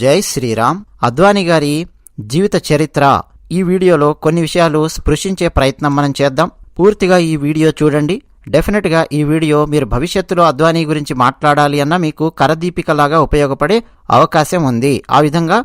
జై శ్రీరామ్. అద్వానీ గారి జీవిత చరిత్ర. ఈ వీడియోలో కొన్ని విషయాలు స్పృశించే ప్రయత్నం మనం చేద్దాం. పూర్తిగా ఈ వీడియో చూడండి. డెఫినెట్గా ఈ వీడియో మీరు భవిష్యత్తులో అద్వానీ గురించి మాట్లాడాలి అన్న మీకు కరదీపికలాగా ఉపయోగపడే అవకాశం ఉంది. ఆ విధంగా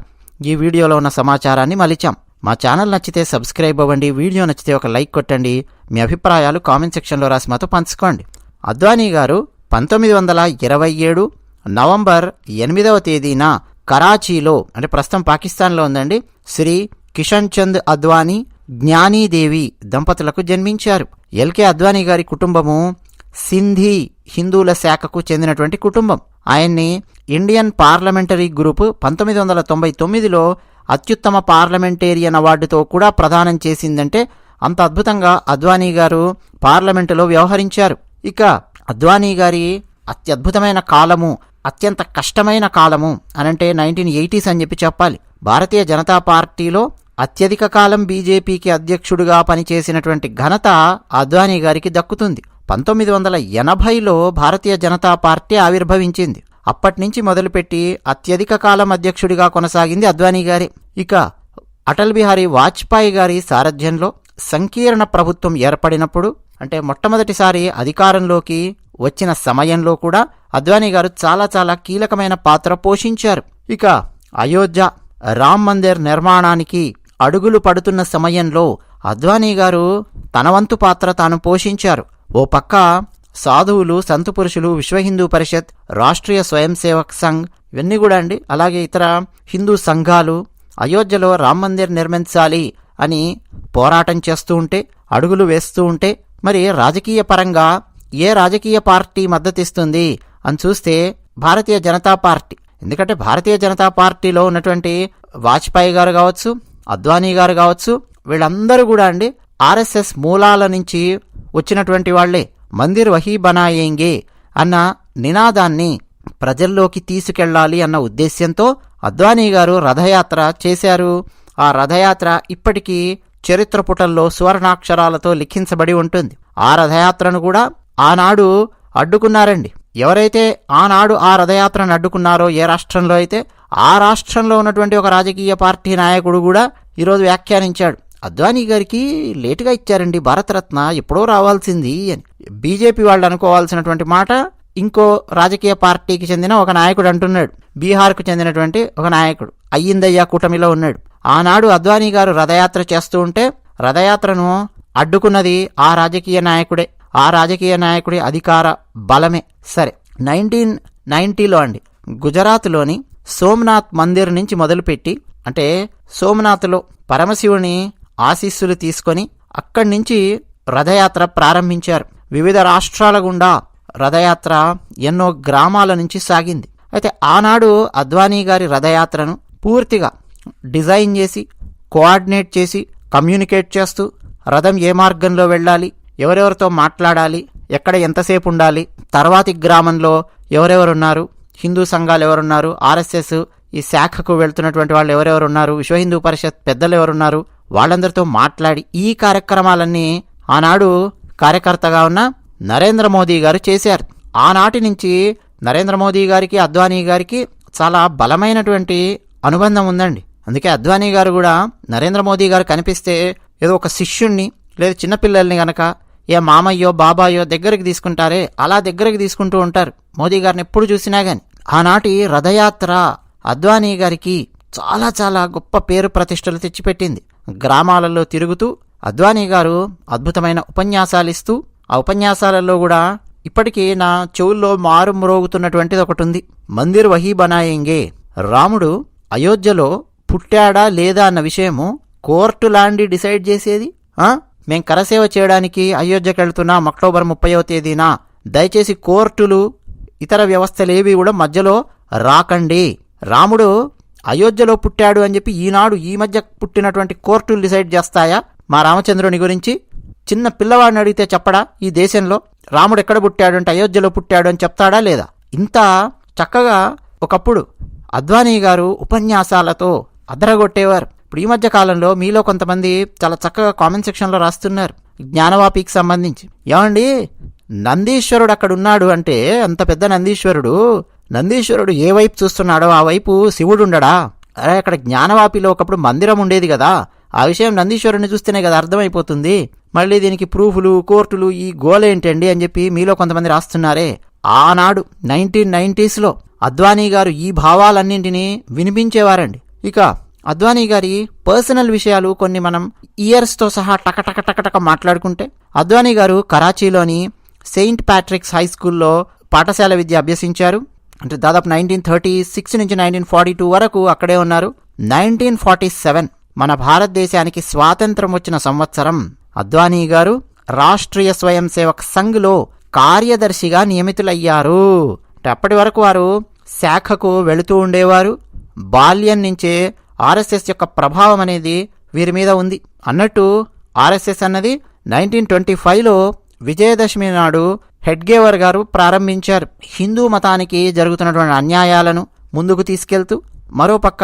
ఈ వీడియోలో ఉన్న సమాచారాన్ని మలిచాం. మా ఛానల్ నచ్చితే సబ్స్క్రైబ్ అవ్వండి. వీడియో నచ్చితే ఒక లైక్ కొట్టండి. మీ అభిప్రాయాలు కామెంట్ సెక్షన్లో రాసి మాతో పంచుకోండి. అద్వానీ గారు పంతొమ్మిది వందల ఇరవై ఏడు నవంబర్ ఎనిమిదవ తేదీన కరాచీలో అంటే ప్రస్తుతం పాకిస్తాన్లో ఉందండి శ్రీ కిషన్ చంద్ అద్వానీ జ్ఞానీదేవి దంపతులకు జన్మించారు. ఎల్కే అద్వానీ గారి కుటుంబము సింధీ హిందువుల శాఖకు చెందినటువంటి కుటుంబం. ఆయన్ని ఇండియన్ పార్లమెంటరీ గ్రూప్ పంతొమ్మిది వందల తొంభై తొమ్మిదిలో అత్యుత్తమ పార్లమెంటేరియన్ అవార్డుతో కూడా ప్రదానం చేసిందంటే అంత అద్భుతంగా అద్వానీ గారు పార్లమెంటులో వ్యవహరించారు. ఇక అద్వానీ గారి అత్యద్భుతమైన కాలము అత్యంత కష్టమైన కాలము అనంటే నైన్టీన్ ఎయిటీస్ అని చెప్పి చెప్పాలి. భారతీయ జనతా పార్టీలో అత్యధిక కాలం బీజేపీకి అధ్యక్షుడిగా పనిచేసినటువంటి ఘనత అద్వానీ గారికి దక్కుతుంది. పంతొమ్మిది వందల ఎనభైలో భారతీయ జనతా పార్టీ ఆవిర్భవించింది. అప్పటి నుంచి మొదలుపెట్టి అత్యధిక కాలం అధ్యక్షుడిగా కొనసాగింది అద్వానీ గారి. ఇక అటల్ బిహారీ వాజ్పేయి గారి సారథ్యంలో సంకీర్ణ ప్రభుత్వం ఏర్పడినప్పుడు అంటే మొట్టమొదటిసారి అధికారంలోకి వచ్చిన సమయంలో కూడా అద్వానీ గారు చాలా చాలా కీలకమైన పాత్ర పోషించారు. ఇక అయోధ్య రామ్ మందిర్ నిర్మాణానికి అడుగులు పడుతున్న సమయంలో అద్వానీ గారు తన వంతు పాత్ర తాను పోషించారు. ఓ పక్క సాధువులు సంతు పురుషులు విశ్వ హిందూ పరిషత్ రాష్ట్రీయ స్వయం సేవక్ సంఘ్ ఇవన్నీ కూడా అండి. అలాగే ఇతర హిందూ సంఘాలు అయోధ్యలో రామ్ మందిర్ నిర్మించాలి అని పోరాటం చేస్తూ ఉంటే అడుగులు వేస్తూ ఉంటే మరి రాజకీయ పరంగా ఏ రాజకీయ పార్టీ మద్దతిస్తుంది అని చూస్తే భారతీయ జనతా పార్టీ. ఎందుకంటే భారతీయ జనతా పార్టీలో ఉన్నటువంటి వాజ్పేయి గారు కావచ్చు అద్వానీ గారు కావచ్చు వీళ్ళందరూ కూడా అండి ఆర్ఎస్ఎస్ మూలాల నుంచి వచ్చినటువంటి వాళ్ళే మందిర్ వహీ బనాయేంగే అన్న నినాదాన్ని ప్రజల్లోకి తీసుకెళ్ళాలి అన్న ఉద్దేశ్యంతో అద్వానీ గారు రథయాత్ర చేశారు. ఆ రథయాత్ర ఇప్పటికీ చరిత్ర పుటల్లో సువర్ణాక్షరాలతో లిఖించబడి ఉంటుంది. ఆ రథయాత్రను కూడా ఆనాడు అడ్డుకున్నారండి. ఎవరైతే ఆనాడు ఆ రథయాత్రను అడ్డుకున్నారో ఏ రాష్ట్రంలో అయితే ఆ రాష్ట్రంలో ఉన్నటువంటి ఒక రాజకీయ పార్టీ నాయకుడు కూడా ఈరోజు వ్యాఖ్యానించాడు. అద్వానీ గారికి లేటుగా ఇచ్చారండి భారతరత్న ఎప్పుడో రావాల్సింది అని. బీజేపీ వాళ్ళు అనుకోవాల్సినటువంటి మాట ఇంకో రాజకీయ పార్టీకి చెందిన ఒక నాయకుడు అంటున్నాడు. బీహార్కు చెందినటువంటి ఒక నాయకుడు అయ్యిందయ్యా కూటమిలో ఉన్నాడు. ఆనాడు అద్వానీ గారు రథయాత్ర చేస్తూ ఉంటే రథయాత్రను అడ్డుకున్నది ఆ రాజకీయ నాయకుడే. ఆ రాజకీయ నాయకుడి అధికార బలమే. సరే నైన్టీన్ నైన్టీలో అండి గుజరాత్లోని సోమనాథ్ మందిర్ నుంచి మొదలుపెట్టి అంటే సోమనాథ్లో పరమశివుని ఆశీస్సులు తీసుకొని అక్కడి నుంచి రథయాత్ర ప్రారంభించారు. వివిధ రాష్ట్రాల గుండా రథయాత్ర ఎన్నో గ్రామాల నుంచి సాగింది. అయితే ఆనాడు అద్వానీ గారి రథయాత్రను పూర్తిగా డిజైన్ చేసి కోఆర్డినేట్ చేసి కమ్యూనికేట్ చేస్తూ రథం ఏ మార్గంలో వెళ్ళాలి ఎవరెవరితో మాట్లాడాలి? ఎక్కడ ఎంతసేపు ఉండాలి? తర్వాతి గ్రామంలో ఎవరెవరున్నారు? హిందూ సంఘాలు ఎవరున్నారు? ఆర్ఎస్ఎస్ ఈ శాఖకు వెళ్తున్నటువంటి వాళ్ళు ఎవరెవరు ఉన్నారు విశ్వ హిందూ పరిషత్ పెద్దలు ఎవరున్నారు? వాళ్ళందరితో మాట్లాడి ఈ కార్యక్రమాలన్నీ ఆనాడు కార్యకర్తగా ఉన్న నరేంద్ర మోదీ గారు చేశారు. ఆనాటి నుంచి నరేంద్ర మోదీ గారికి అద్వానీ గారికి చాలా బలమైనటువంటి అనుబంధం ఉందండి. అందుకే అద్వానీ గారు కూడా నరేంద్ర మోదీ గారు కనిపిస్తే ఏదో ఒక శిష్యుణ్ణి లేదా చిన్నపిల్లల్ని గనక ఏ మామయ్యో బాబాయో దగ్గరికి తీసుకుంటారే? అలా దగ్గరికి తీసుకుంటూ ఉంటారు. మోదీ గారిని ఎప్పుడు చూసినా గాని. ఆనాటి రథయాత్ర అద్వానీ గారికి చాలా చాలా గొప్ప పేరు ప్రతిష్టలు తెచ్చిపెట్టింది. గ్రామాలలో తిరుగుతూ అద్వానీ గారు అద్భుతమైన ఉపన్యాసాలు ఇస్తూ ఆ ఉపన్యాసాలలో కూడా ఇప్పటికీ నా చెవుల్లో మారు మ్రోగుతున్నటువంటిది ఒకటి ఉంది మందిర్ వహీ బనాయింగే. రాముడు అయోధ్యలో పుట్టాడా లేదా అన్న విషయము కోర్టు లాంటి డిసైడ్ చేసేది? ఆ? మేం కరసేవ చేయడానికి అయోధ్యకి వెళ్తున్నాం అక్టోబర్ ముప్పైవ తేదీన. దయచేసి కోర్టులు ఇతర వ్యవస్థలేవి కూడా మధ్యలో రాకండి. రాముడు అయోధ్యలో పుట్టాడు అని చెప్పి ఈనాడు ఈ మధ్య పుట్టినటువంటి కోర్టులు డిసైడ్ చేస్తాయా? మా రామచంద్రుని గురించి చిన్న పిల్లవాడిని అడిగితే చెప్పడా? ఈ దేశంలో రాముడు ఎక్కడ పుట్టాడు అంటే అయోధ్యలో పుట్టాడు అని చెప్తాడా లేదా? ఇంత చక్కగా ఒకప్పుడు అద్వానీ గారు ఉపన్యాసాలతో అదరగొట్టేవారు. ఇప్పుడు ఈ మధ్య కాలంలో మీలో కొంతమంది చాలా చక్కగా కామెంట్ సెక్షన్లో రాస్తున్నారు. జ్ఞానవాపికి సంబంధించి. ఏమండి? నందీశ్వరుడు అక్కడ ఉన్నాడు అంటే అంత పెద్ద నందీశ్వరుడు. నందీశ్వరుడు ఏ వైపు చూస్తున్నాడో ఆ వైపు శివుడు ఉండడా? అరే అక్కడ జ్ఞానవాపిలో ఒకప్పుడు మందిరం ఉండేది కదా. ఆ విషయం నందీశ్వరుని చూస్తేనే కదా అర్థమైపోతుంది. మళ్ళీ దీనికి ప్రూఫ్లు కోర్టులు ఈ గోలేంటండి అని చెప్పి మీలో కొంతమంది రాస్తున్నారే. ఆనాడు నైన్టీన్ నైన్టీస్లో అద్వానీ గారు ఈ భావాలన్నింటినీ వినిపించేవారండి. ఇక అద్వానీ గారి పర్సనల్ విషయాలు కొన్ని మనం ఇయర్స్తో సహా టకటక టకటక మాట్లాడుకుంటే అద్వానీ గారు కరాచీలోని సెయింట్ ప్యాట్రిక్స్ హై స్కూల్లో పాఠశాల విద్య అభ్యసించారు. అంటే దాదాపు నైన్టీన్ థర్టీ సిక్స్ నుంచి నైన్టీన్ ఫార్టీ టూ వరకు అక్కడే ఉన్నారు. నైన్టీన్ ఫార్టీ సెవెన్ మన భారతదేశానికి స్వాతంత్రం వచ్చిన సంవత్సరం అద్వానీ గారు రాష్ట్రీయ స్వయం సేవక్ సంఘ్లో కార్యదర్శిగా నియమితులయ్యారు. అంటే అప్పటి వరకు వారు శాఖకు వెళుతూ ఉండేవారు. బాల్యం నుంచే ఆర్ఎస్ఎస్ యొక్క ప్రభావం అనేది వీరి మీద ఉంది. అన్నట్టు ఆర్ఎస్ఎస్ అన్నది నైన్టీన్ ట్వంటీ ఫైవ్లో విజయదశమి నాడు హెడ్గేవర్ గారు ప్రారంభించారు. హిందూ మతానికి జరుగుతున్నటువంటి అన్యాయాలను ముందుకు తీసుకెళ్తూ మరోపక్క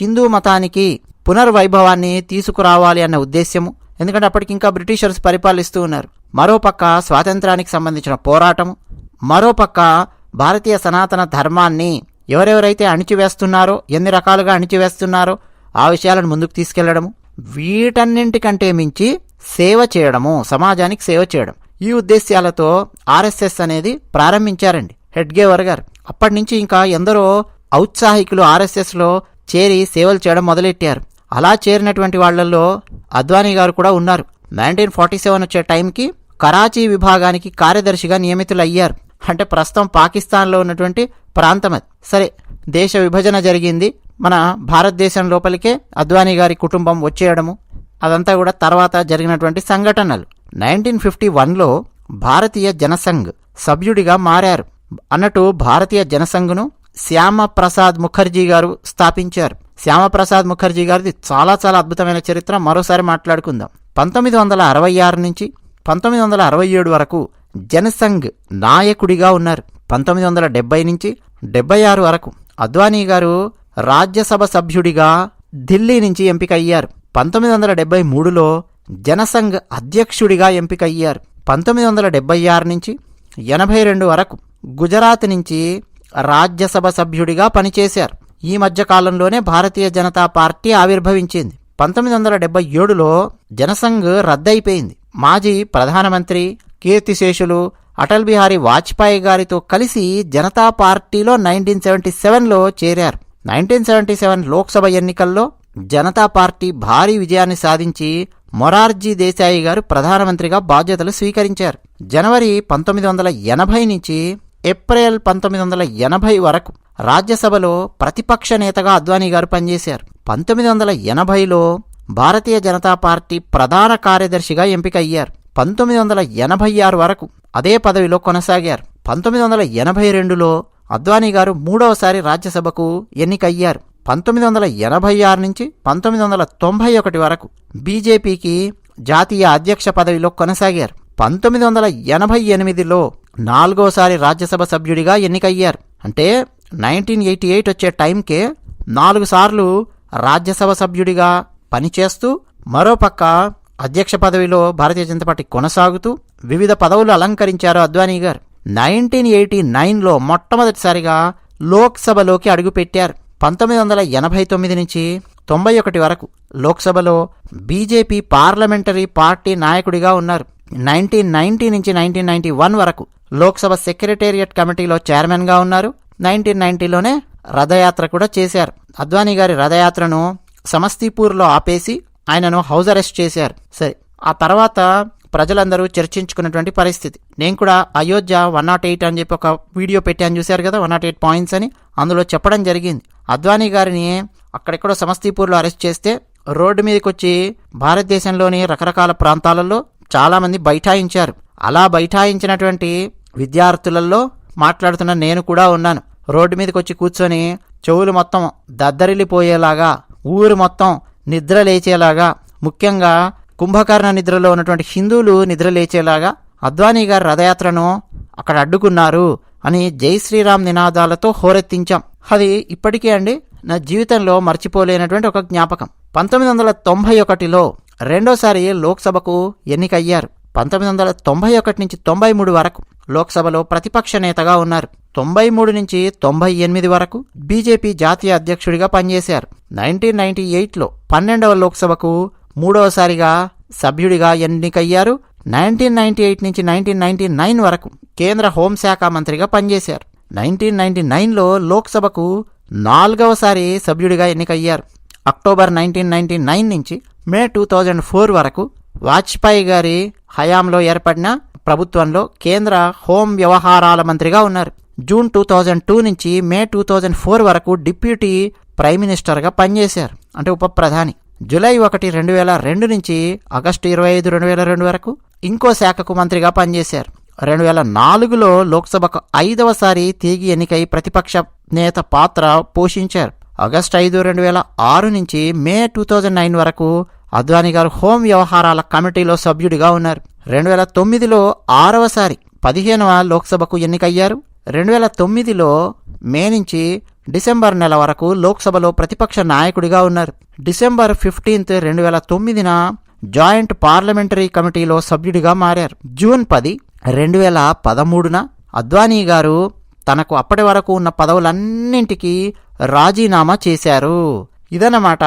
హిందూ మతానికి పునర్వైభవాన్ని తీసుకురావాలి అన్న ఉద్దేశ్యము. ఎందుకంటే అప్పటికి ఇంకా బ్రిటిషర్స్ పరిపాలిస్తూ ఉన్నారు. మరోపక్క స్వాతంత్రానికి సంబంధించిన పోరాటము మరోపక్క భారతీయ సనాతన ధర్మాన్ని ఎవరెవరైతే అణిచివేస్తున్నారో ఎన్ని రకాలుగా అణిచివేస్తున్నారో ఆ విషయాలను ముందుకు తీసుకెళ్ళడము వీటన్నింటికంటే మించి సేవ చేయడము సమాజానికి సేవ చేయడం. ఈ ఉద్దేశ్యాలతో ఆర్ఎస్ఎస్ అనేది ప్రారంభించారండి హెడ్గేవర్ గారు. అప్పటి నుంచి ఇంకా ఎందరో ఔత్సాహికులు ఆర్ఎస్ఎస్లో చేరి సేవలు చేయడం మొదలెట్టారు. అలా చేరినటువంటి వాళ్ళల్లో అద్వానీ గారు కూడా ఉన్నారు. నైన్టీన్ ఫార్టీ సెవెన్ వచ్చే టైంకి కరాచీ విభాగానికి కార్యదర్శిగా నియమితులయ్యారు. అంటే ప్రస్తుతం పాకిస్తాన్లో ఉన్నటువంటి ప్రాంతం అది. సరే దేశ విభజన జరిగింది. మన భారతదేశం లోపలికే అద్వానీ గారి కుటుంబం వచ్చేయడము అదంతా కూడా తర్వాత జరిగినటువంటి సంఘటనలు. నైన్టీన్ ఫిఫ్టీ వన్లో భారతీయ జనసంఘ్ సభ్యుడిగా మారారు. అన్నట్టు భారతీయ జనసంఘ్ను శ్యామప్రసాద్ ముఖర్జీ గారు స్థాపించారు. శ్యామప్రసాద్ ముఖర్జీ గారిది చాలా చాలా అద్భుతమైన చరిత్ర. మరోసారి మాట్లాడుకుందాం. పంతొమ్మిది వందల అరవై ఆరు నుంచి పంతొమ్మిది వందల అరవై ఏడు వరకు జనసంఘ్ నాయకుడిగా ఉన్నారు. పంతొమ్మిది వందల డెబ్బై నుంచి డెబ్బై ఆరు వరకు అద్వానీ గారు రాజ్యసభ సభ్యుడిగా ఢిల్లీ నుంచి ఎంపికయ్యారు. పంతొమ్మిది వందల డెబ్బై మూడులో జనసంఘ్ అధ్యక్షుడిగా ఎంపికయ్యారు. పంతొమ్మిది వందల డెబ్బై ఆరు నుంచి ఎనభై రెండు వరకు గుజరాత్ నుంచి రాజ్యసభ సభ్యుడిగా పనిచేశారు. ఈ మధ్య కాలంలోనే భారతీయ జనతా పార్టీ ఆవిర్భవించింది. పంతొమ్మిది వందల డెబ్బై ఏడులో జనసంఘ్ రద్దయిపోయింది. మాజీ ప్రధానమంత్రి కీర్తిశేషులు అటల్ బిహారీ వాజ్పేయి గారితో కలిసి జనతా పార్టీలో నైన్టీన్ సెవెంటీ సెవెన్లో చేరారు. నైన్టీన్ సెవెంటీ సెవెన్ లోక్సభ ఎన్నికల్లో జనతా పార్టీ భారీ విజయాన్ని సాధించి మొరార్జీ దేశాయి గారు ప్రధానమంత్రిగా బాధ్యతలు స్వీకరించారు. జనవరి పంతొమ్మిది వందల ఎనభై నుంచి ఏప్రిల్ పంతొమ్మిది వందల ఎనభై వరకు రాజ్యసభలో ప్రతిపక్ష నేతగా అద్వానీ గారు పనిచేశారు. పంతొమ్మిది వందల ఎనభైలో భారతీయ జనతా పార్టీ ప్రధాన కార్యదర్శిగా ఎంపికయ్యారు. పంతొమ్మిది వందల ఎనభై ఆరు వరకు అదే పదవిలో కొనసాగారు. పంతొమ్మిది వందల ఎనభై రెండులో అద్వానీ గారు మూడవసారి రాజ్యసభకు ఎన్నికయ్యారు. పంతొమ్మిది వందల ఎనభై ఆరు నుంచి పంతొమ్మిది వందల తొంభై ఒకటి వరకు బీజేపీకి జాతీయ అధ్యక్ష పదవిలో కొనసాగారు. పంతొమ్మిది వందల ఎనభై ఎనిమిదిలో నాలుగోసారి రాజ్యసభ సభ్యుడిగా ఎన్నికయ్యారు. అంటే నైన్టీన్ ఎయిటీ ఎయిట్ వచ్చే టైంకే నాలుగు సార్లు రాజ్యసభ సభ్యుడిగా పనిచేస్తూ మరోపక్క అధ్యక్ష పదవిలో భారతీయ జనతా పార్టీ కొనసాగుతూ వివిధ పదవులు అలంకరించారు అద్వానీ గారు. నైన్టీన్ ఎయిటీ నైన్లో మొట్టమొదటిసారిగా లోక్సభలోకి అడుగుపెట్టారు. పంతొమ్మిది వందల ఎనభై తొమ్మిది నుంచి తొంభై ఒకటి వరకు లోక్సభలో బీజేపీ పార్లమెంటరీ పార్టీ నాయకుడిగా ఉన్నారు. నైన్టీన్ నైన్టీ నుంచి నైన్టీన్ నైన్టీ వన్ వరకు లోక్సభ సెక్రటేరియట్ కమిటీలో చైర్మన్గా ఉన్నారు. నైన్టీన్ నైన్టీలోనే రథయాత్ర కూడా చేశారు. అద్వానీ గారి రథయాత్రను సమస్తీపూర్లో ఆపేసి ఆయనను హౌస్ అరెస్ట్ చేశారు. సరే ఆ తర్వాత ప్రజలందరూ చర్చించుకున్నటువంటి పరిస్థితి. నేను కూడా అయోధ్య వన్ నాట్ ఎయిట్ అని చెప్పి ఒక వీడియో పెట్టాను చూశారు కదా వన్ నాట్ ఎయిట్ పాయింట్స్ అని? అందులో చెప్పడం జరిగింది. అద్వానీ గారిని అక్కడెక్కడో సమస్తీపూర్లో అరెస్ట్ చేస్తే రోడ్డు మీదకి వచ్చి భారతదేశంలోని రకరకాల ప్రాంతాలలో చాలామంది బైఠాయించారు. అలా బైఠాయించినటువంటి విద్యార్థులలో మాట్లాడుతున్న నేను కూడా ఉన్నాను. రోడ్డు మీదకి వచ్చి కూర్చొని చెవులు మొత్తం దద్దరిల్లిపోయేలాగా ఊరు మొత్తం నిద్ర లేచేలాగా ముఖ్యంగా కుంభకర్ణ నిద్రలో ఉన్నటువంటి హిందువులు నిద్ర లేచేలాగా అద్వానీ గారి రథయాత్రను అక్కడ అడ్డుకున్నారు అని జై శ్రీరామ్ నినాదాలతో హోరెత్తించాం. అది ఇప్పటికే అండి నా జీవితంలో మర్చిపోలేనటువంటి ఒక జ్ఞాపకం. పంతొమ్మిది వందల తొంభై ఒకటిలో రెండోసారి లోక్సభకు ఎన్నికయ్యారు. పంతొమ్మిది వందల తొంభై ఒకటి నుంచి తొంభై మూడు వరకు లోక్సభలో ప్రతిపక్ష నేతగా ఉన్నారు. తొంభై మూడు నుంచి తొంభై ఎనిమిది వరకు బీజేపీ జాతీయ అధ్యక్షుడిగా పనిచేశారు. నైన్టీన్ నైన్టీ ఎయిట్లో పన్నెండవ లోక్సభకు మూడవసారిగా సభ్యుడిగా ఎన్నికయ్యారు. నైన్టీన్ నైన్టీ ఎయిట్ నుంచి నైన్టీన్ నైన్టీ నైన్ వరకు కేంద్ర హోంశాఖ మంత్రిగా పనిచేశారు. నైన్టీన్ నైన్టీ నైన్లో లోక్సభకు నాలుగవసారి సభ్యుడిగా ఎన్నికయ్యారు. అక్టోబర్ నైన్టీన్ నైన్టీ నైన్ నుంచి మే టూ థౌజండ్ ఫోర్ వరకు వాజ్పేయి గారి హయాంలో ఏర్పడిన ప్రభుత్వంలో కేంద్ర హోం వ్యవహారాల మంత్రిగా ఉన్నారు. జూన్ టూ థౌజండ్ టూ నుంచి మే టూ థౌజండ్ ఫోర్ వరకు డిప్యూటీ ప్రైమ్ మినిస్టర్గా పనిచేశారు. అంటే ఉప ప్రధాని. జూలై ఒకటి రెండు వేల రెండు నుంచి ఆగస్టు ఇరవై ఐదు రెండు వేల రెండు వరకు ఇంకో శాఖకు మంత్రిగా పనిచేశారు. రెండు వేల నాలుగులో లోక్సభకు ఐదవసారి తిరిగి ఎన్నికై ప్రతిపక్ష నేత పాత్ర పోషించారు. ఆగస్టు ఐదు రెండు వేల ఆరు నుంచి మే టూ థౌజండ్ నైన్ వరకు అద్వానీ గారు హోం వ్యవహారాల కమిటీలో సభ్యుడిగా ఉన్నారు. రెండు వేల తొమ్మిదిలో ఆరవసారి పదిహేనవ లోక్సభకు ఎన్నికయ్యారు. రెండు వేల తొమ్మిదిలో మే నుంచి డిసెంబర్ నెల వరకు లోక్సభలో ప్రతిపక్ష నాయకుడిగా ఉన్నారు. డిసెంబర్ ఫిఫ్టీన్త్ రెండు వేల తొమ్మిదిన జాయింట్ పార్లమెంటరీ కమిటీలో సభ్యుడిగా మారారు. జూన్ పది రెండు వేల పదమూడున అద్వానీ గారు తనకు అప్పటి వరకు ఉన్న పదవులన్నింటికీ రాజీనామా చేశారు. ఇదన్నమాట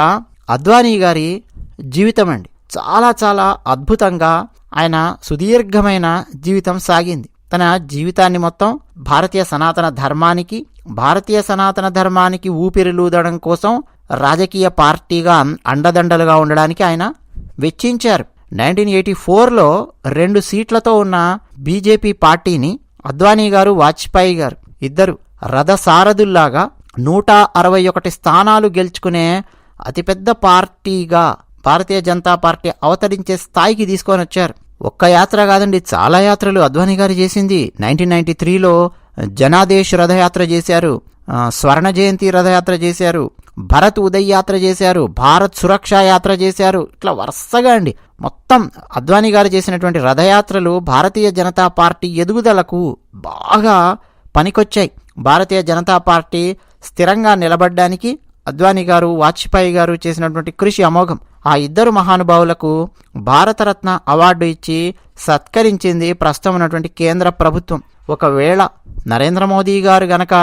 అద్వానీ గారి జీవితం అండి. చాలా చాలా అద్భుతంగా ఆయన సుదీర్ఘమైన జీవితం సాగింది. తన జీవితాన్ని మొత్తం భారతీయ సనాతన ధర్మానికి భారతీయ సనాతన ధర్మానికి ఊపిరిలూదడం కోసం రాజకీయ పార్టీగా అండదండలుగా ఉండడానికి ఆయన వెచ్చించారు. నైన్టీన్ ఎయిటీ ఫోర్లో రెండు సీట్లతో ఉన్న బీజేపీ పార్టీని అద్వానీ గారు వాజ్పేయి గారు ఇద్దరు రథసారథుల్లాగా నూట అరవై ఒకటి స్థానాలు గెలుచుకునే అతిపెద్ద పార్టీగా భారతీయ జనతా పార్టీ అవతరించే స్థాయికి తీసుకొని వచ్చారు. ఒక్క యాత్ర కాదండి చాలా యాత్రలు అద్వానీ గారు చేసింది. నైన్టీన్ నైన్టీ త్రీలో జనాదేశ్ రథయాత్ర చేశారు. స్వర్ణ జయంతి రథయాత్ర చేశారు. భరత్ ఉదయ్ యాత్ర చేశారు. భారత్ సురక్ష యాత్ర చేశారు. ఇట్లా వరుసగా అండి. మొత్తం అద్వానీ గారు చేసినటువంటి రథయాత్రలు భారతీయ జనతా పార్టీ ఎదుగుదలకు బాగా పనికొచ్చాయి. భారతీయ జనతా పార్టీ స్థిరంగా నిలబడ్డానికి అద్వానీ గారు వాజ్పేయి గారు చేసినటువంటి కృషి అమోఘం. ఆ ఇద్దరు మహానుభావులకు భారతరత్న అవార్డు ఇచ్చి సత్కరించింది ప్రస్తుతం ఉన్నటువంటి కేంద్ర ప్రభుత్వం. ఒకవేళ నరేంద్ర మోదీ గారు గనక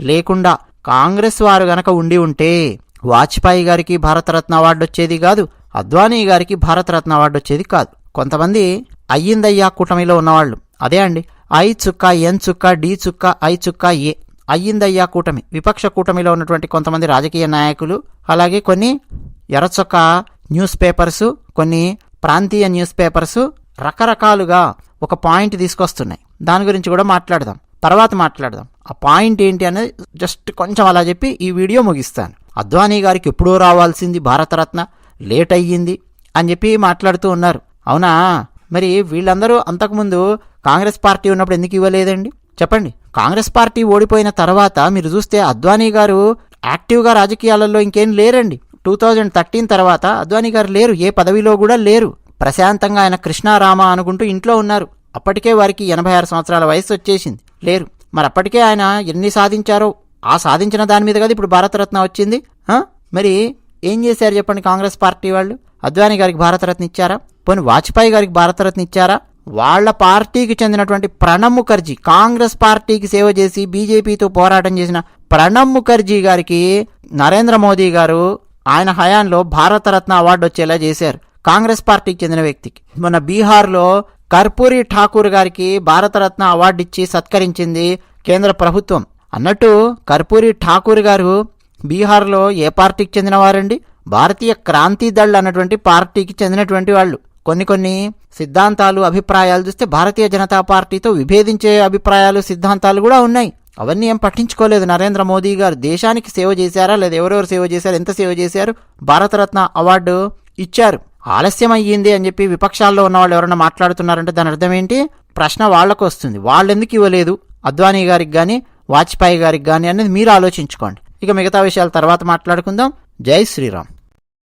లేకుండా కాంగ్రెస్ వారు గనక ఉండి ఉంటే వాజ్పేయి గారికి భారతరత్న అవార్డు వచ్చేది కాదు అద్వానీ గారికి భారతరత్న అవార్డు వచ్చేది కాదు. కొంతమంది అయ్యిందయ్యా కూటమిలో ఉన్నవాళ్ళు. అదే అండి ఐ చుక్క ఎన్ చుక్క డి చుక్క ఐ చుక్క ఏ. అయ్యిందయ్యా కూటమి విపక్ష కూటమిలో ఉన్నటువంటి కొంతమంది రాజకీయ నాయకులు అలాగే కొన్ని ఎర్రచొక్క న్యూస్ పేపర్స్ కొన్ని ప్రాంతీయ న్యూస్ పేపర్స్ రకరకాలుగా ఒక పాయింట్ తీసుకొస్తున్నాయి. దాని గురించి కూడా మాట్లాడదాం. తర్వాత మాట్లాడదాం. ఆ పాయింట్ ఏంటి అనేది జస్ట్ కొంచెం అలా చెప్పి ఈ వీడియో ముగిస్తాను. అద్వానీ గారికి ఎప్పుడో రావాల్సింది భారతరత్న లేట్ అయ్యింది అని చెప్పి మాట్లాడుతూ ఉన్నారు. అవునా? మరి వీళ్ళందరూ అంతకుముందు కాంగ్రెస్ పార్టీ ఉన్నప్పుడు ఎందుకు ఇవ్వలేదండి? చెప్పండి. కాంగ్రెస్ పార్టీ ఓడిపోయిన తర్వాత మీరు చూస్తే అద్వానీ గారు యాక్టివ్గా రాజకీయాలలో ఇంకేం లేరండి. టూ థౌజండ్ థర్టీన్ తర్వాత అద్వానీ గారు లేరు. ఏ పదవిలో కూడా లేరు. ప్రశాంతంగా ఆయన కృష్ణారామ అనుకుంటూ ఇంట్లో ఉన్నారు. అప్పటికే వారికి ఎనభై ఆరు సంవత్సరాల వయసు వచ్చేసింది. లేరు. మరి అప్పటికే ఆయన ఎన్ని సాధించారో ఆ సాధించిన దాని మీద కదా ఇప్పుడు భారతరత్న వచ్చింది. మరి ఏం చేశారు చెప్పండి కాంగ్రెస్ పార్టీ వాళ్ళు? అద్వానీ గారికి భారతరత్న ఇచ్చారా? పోనీ వాజ్పేయి గారికి భారతరత్న ఇచ్చారా? వాళ్ళ పార్టీకి చెందినటువంటి ప్రణబ్ ముఖర్జీ కాంగ్రెస్ పార్టీకి సేవ చేసి బీజేపీతో పోరాటం చేసిన ప్రణబ్ ముఖర్జీ గారికి నరేంద్ర మోదీ గారు ఆయన హయాంలో భారతరత్న అవార్డు వచ్చేలా చేశారు. కాంగ్రెస్ పార్టీకి చెందిన వ్యక్తికి. మన బీహార్లో కర్పూరి ఠాకూర్ గారికి భారతరత్న అవార్డు ఇచ్చి సత్కరించింది కేంద్ర ప్రభుత్వం. అన్నట్టు కర్పూరి ఠాకూర్ గారు బీహార్లో ఏ పార్టీకి చెందినవారండి? భారతీయ క్రాంతి దళ్ అన్నటువంటి పార్టీకి చెందినటువంటి వాళ్ళు. కొన్ని కొన్ని సిద్ధాంతాలు అభిప్రాయాలు చూస్తే భారతీయ జనతా పార్టీతో విభేదించే అభిప్రాయాలు సిద్ధాంతాలు కూడా ఉన్నాయి. అవన్నీ ఏం పట్టించుకోలేదు. నరేంద్ర మోదీ గారు దేశానికి సేవ చేశారా? లేదా ఎవరెవరు సేవ చేశారు? ఎంత సేవ చేశారు? భారతరత్న అవార్డు ఇచ్చారు. ఆలస్యం అయ్యింది అని చెప్పి విపక్షాల్లో ఉన్న వాళ్ళు ఎవరైనా మాట్లాడుతున్నారంటే దాని అర్థం ఏంటి? ప్రశ్న వాళ్ళకు వస్తుంది. వాళ్ళు ఎందుకు ఇవ్వలేదు? అద్వానీ గారికి కానీ వాజ్పేయి గారికి కానీ అనేది మీరు ఆలోచించుకోండి. ఇక మిగతా విషయాలు తర్వాత మాట్లాడుకుందాం. జై శ్రీరామ్.